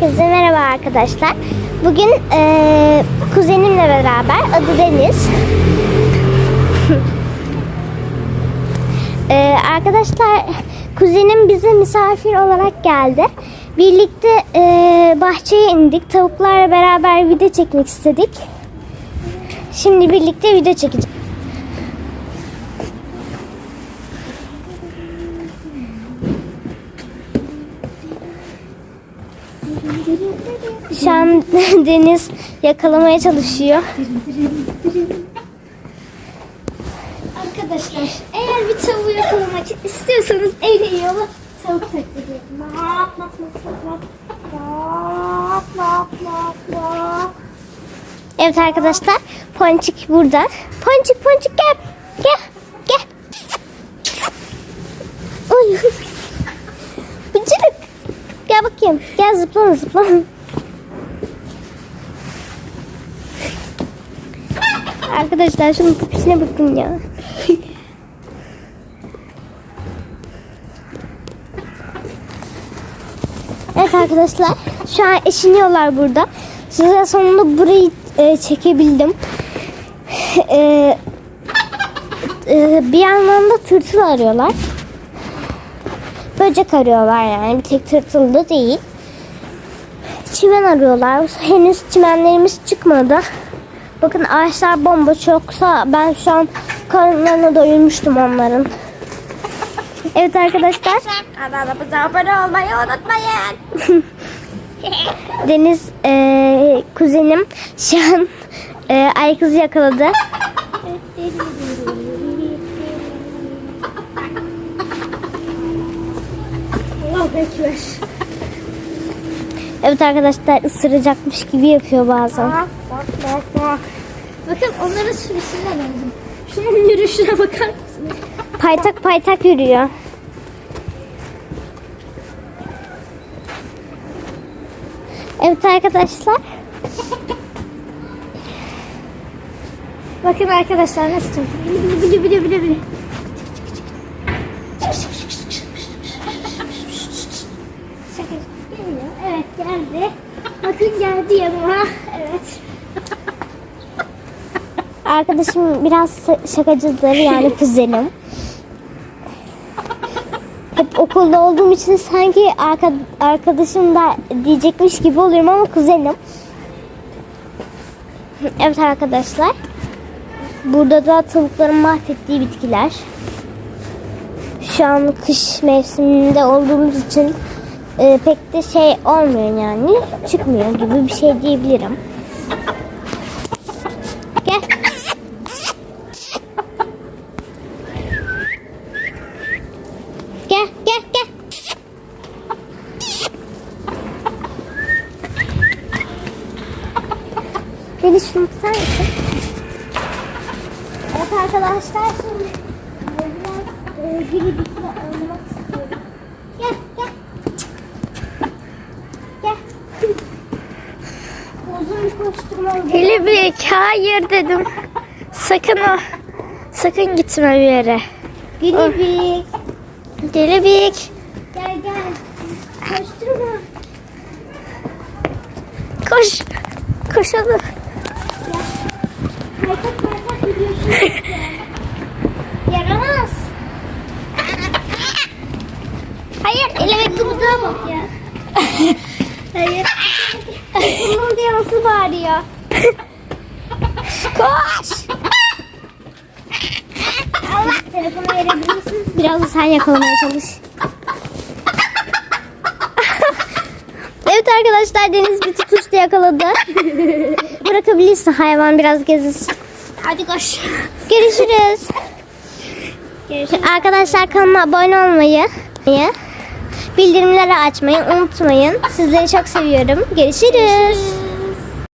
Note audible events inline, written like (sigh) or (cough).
Herkese merhaba arkadaşlar. Bugün eee, kuzenimle beraber adı Deniz. Eee, (laughs) arkadaşlar kuzenim bize misafir olarak geldi. Birlikte eee, bahçeye indik. Tavuklarla beraber video çekmek istedik. Şimdi birlikte video çekeceğiz. Şu an (laughs) Deniz yakalamaya çalışıyor. Arkadaşlar eğer bir tavuğu yakalamak istiyorsanız en iyi yolu tavuk taklidi. Lap, lap, lap, lap, lap, lap, lap, lap. Evet arkadaşlar Ponçik burada. Ponçik Ponçik gel. Gel. Gel. Oy. Gel bakayım. Gel zıplama zıplama. Arkadaşlar şunun tipine bakın ya. evet arkadaşlar şu an eşiniyorlar burada. Size sonunda burayı e, çekebildim. E, e, bir yandan da tırtıl arıyorlar. Böcek arıyorlar yani bir tek tırtıl da değil. Çimen arıyorlar. Henüz çimenlerimiz çıkmadı. Bakın ağaçlar bomboş yoksa ben şu an karınlarına doyurmuştum onların. Evet arkadaşlar. Kanalımıza abone olmayı unutmayın. (laughs) Deniz eee, kuzenim şu an eee, ay kızı yakaladı. Bekler. Evet arkadaşlar ısıracakmış gibi yapıyor bazen. Bak bak bak bak. Bakın onların sürüsüne benziyor. Şunun yürüyüşüne bakar mısınız? Paytak paytak yürüyor. Evet arkadaşlar. Bakın arkadaşlar nasıl çekiyor. Bili bili bili bili bili. Şaka geliyor. Evet geldi. Bakın geldi yanıma. Evet. Arkadaşım biraz şakacıdır yani kuzenim. Hep okulda olduğum için sanki arka, arkadaşım da diyecekmiş gibi oluyorum ama kuzenim. Evet arkadaşlar. Burada da tavukların mahvettiği bitkiler. Şu an kış mevsiminde olduğumuz için e, pek de şey olmuyor yani. Çıkmıyor gibi bir şey diyebilirim. Gel. Gel, gel. Beni şunu tutar mısın? Evet arkadaşlar şimdi biraz e, biri bitme oynamak istiyorum. Gel, gel. Gel. Uzun bir oldu. Kelebek hayır dedim. Sakın o. Sakın gitme bir yere. Gelibik. Kelebek. Gel gel. Koşturma. Koş. Koşalım. Kaytak kaytak gidiyorsun. Yaramaz. Hayır elebek ya. (laughs) Hayır. Bunun diye nasıl bağırıyor? Koş. Allah telefonu verebilir misin? Biraz da sen yakalamaya çalış. evet arkadaşlar Deniz bir tutuşta yakaladı. Bırakabilirsin hayvan biraz gezilsin. Hadi koş. Görüşürüz. Arkadaşlar kanalıma abone olmayı, bildirimleri açmayı unutmayın. Sizleri çok seviyorum. Görüşürüz.